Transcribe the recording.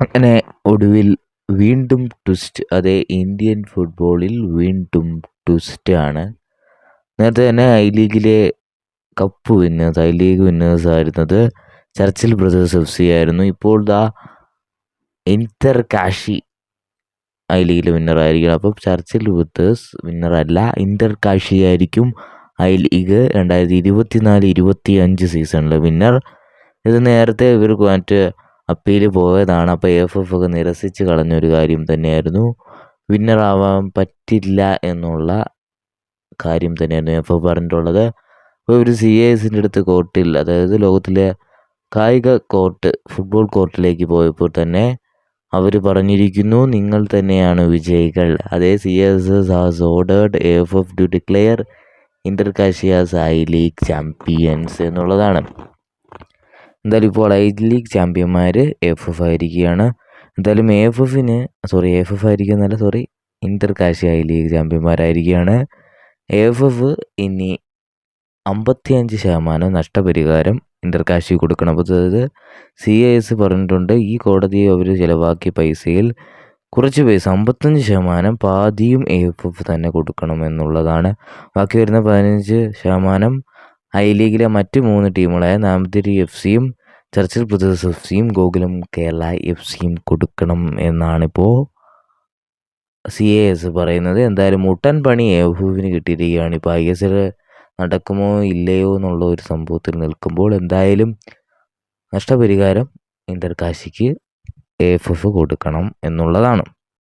അങ്ങനെ ഒടുവിൽ വീണ്ടും ട്വിസ്റ്റ് അതെ ഇന്ത്യൻ ഫുട്ബോളിൽ വീണ്ടും ട്വിസ്റ്റ് ആണ്. നേരത്തെ തന്നെ ഐ ലീഗിലെ cup winners I league winners ആയിരുന്നത് ചർച്ചിൽ ബ്രദേഴ്സ് എഫ് സി ആയിരുന്നു. ഇപ്പോൾ ദാ ഇന്റർ കാഷി ഐ ലീഗിലെ വിന്നർ ആയിരിക്കണം. അപ്പം ചർച്ചിൽ ബ്രദേഴ്സ് വിന്നർ അല്ല ഇന്റർ കാഷി ആയിരിക്കും ഐ ലീഗ് രണ്ടായിരത്തി ഇരുപത്തിനാല് ഇരുപത്തി അഞ്ച് സീസണിലെ വിന്നർ ഇത് നേരത്തെ ഇവർക്ക് മറ്റ് അപ്പീൽ പോയതാണ്. അപ്പോൾ എഫ് എഫ് ഒക്കെ നിരസിച്ച് കളഞ്ഞൊരു കാര്യം തന്നെയായിരുന്നു. വിന്നറാവാൻ പറ്റില്ല എന്നുള്ള കാര്യം തന്നെയായിരുന്നു എഫ് എഫ് പറഞ്ഞിട്ടുള്ളത്. അപ്പോൾ ഒരു സി എസിന്റെ അടുത്ത് കോർട്ടിൽ അതായത് ലോകത്തിലെ കായിക കോർട്ട് ഫുട്ബോൾ കോർട്ടിലേക്ക് പോയപ്പോൾ തന്നെ അവർ പറഞ്ഞിരിക്കുന്നു നിങ്ങൾ തന്നെയാണ് വിജയികൾ. അതേ C S S has ordered F F to declare Inter Kashi as I league champions എന്നുള്ളതാണ്. എന്തായാലും ഇപ്പോൾ ഐ ലീഗ് ചാമ്പ്യന്മാർ എഫ് എഫ് ആയിരിക്കുകയാണ്. എന്തായാലും എഫ് എഫിന് sorry F F ആയിരിക്കുന്നല്ല sorry Inter Kashi I league ചാമ്പ്യന്മാരായിരിക്കുകയാണ് F F ഇനി അമ്പത്തിയഞ്ച് ശതമാനം നഷ്ടപരിഹാരം ഇന്റർ കാശി കൊടുക്കണം. അതായത് സി ഐ എസ് പറഞ്ഞിട്ടുണ്ട് ഈ കോടതി അവർ ചിലവാക്കിയ പൈസയിൽ കുറച്ച് പൈസ അമ്പത്തഞ്ച് ശതമാനം പാതിയും എഫ് എഫ് തന്നെ കൊടുക്കണം എന്നുള്ളതാണ്. ബാക്കി വരുന്ന പതിനഞ്ച് ശതമാനം ഐ ലീഗിലെ മറ്റ് മൂന്ന് ടീമുകളായ നാമതിരി എഫ് സിയും ചർച്ചിൽ ബ്രദേഴ്സ് എഫ് സിയും ഗോകുലം കേരള എഫ് സിയും കൊടുക്കണം എന്നാണിപ്പോൾ സി എ എസ് പറയുന്നത്. എന്തായാലും മുട്ടൻ പണി എഹുവിന് കിട്ടിയിരിക്കുകയാണ്. ഇപ്പോൾ ഐ എസ് എൽ നടക്കുമോ ഇല്ലയോ എന്നുള്ള ഒരു സംഭവത്തിൽ നിൽക്കുമ്പോൾ എന്തായാലും നഷ്ടപരിഹാരം ഇന്ദർകാശിക്ക് കാശിക്ക് എഫ് എഫ് കൊടുക്കണം എന്നുള്ളതാണ്.